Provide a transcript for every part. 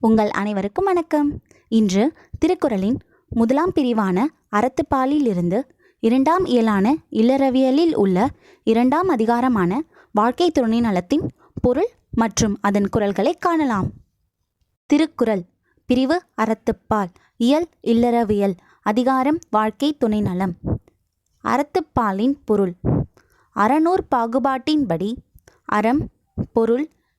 உங்கள் அனைவருக்கும் வணக்கம். இன்று திருக்குறளின் முதலாம் பிரிவான அறத்துப்பாலிலிருந்து இரண்டாம் இயலான இல்லறவியலில் உள்ள இரண்டாம் அதிகாரமான வாழ்க்கை துணை நலத்தின் பொருள் மற்றும் அதன் குரல்களை காணலாம். திருக்குறள் பிரிவு அறத்துப்பால் இயல் இல்லறவியல் அதிகாரம் வாழ்க்கை துணை நலம் அறத்துப்பாலின் பொருள் அறநூற் பாகுபாட்டின்படி அறம் பொருள்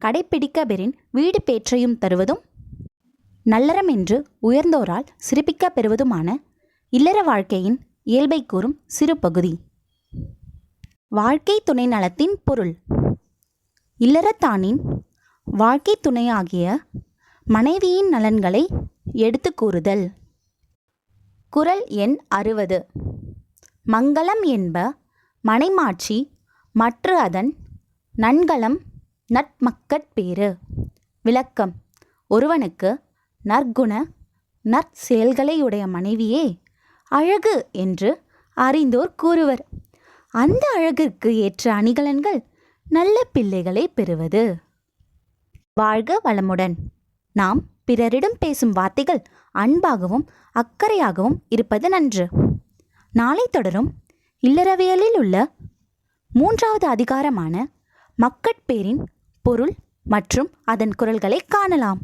கடைப்பிடிக்க பெறின் வீடு பேற்றையும் தருவதும் நல்லறம் என்று உயர்ந்தோரால் சிறப்பிக்க பெறுவதுமான இல்லற வாழ்க்கையின் இயல்பை கூறும் சிறு பகுதி. வாழ்க்கை துணை நலத்தின் பொருள். இல்லறத்தானின் வாழ்க்கை துணையாகிய மனைவியின் நலன்களை எடுத்து கூறுதல். குறள் எண் அறுபது. மங்களம் என்ப மனைமாட்சி மற்று அதன் நன்கலம் நட்மக்கட்பேறு விளக்கம். ஒருவனுக்கு நற்குண நற்செயல்களையுடைய மனைவியே அழகு என்று அறிந்தோர் கூறுவர். அந்த அழகிற்கு ஏற்ற அணிகலன்கள் நல்ல பிள்ளைகளை பெறுவது. வாழ்க வளமுடன். நாம் பிறரிடம் பேசும் வார்த்தைகள் அன்பாகவும் அக்கறையாகவும் இருப்பது நன்று. நாளை தொடரும் இல்லறவியலில் உள்ள மூன்றாவது அதிகாரமான மக்கட்பேரின் பொருள் மற்றும் அதன் குரல்களை காணலாம்.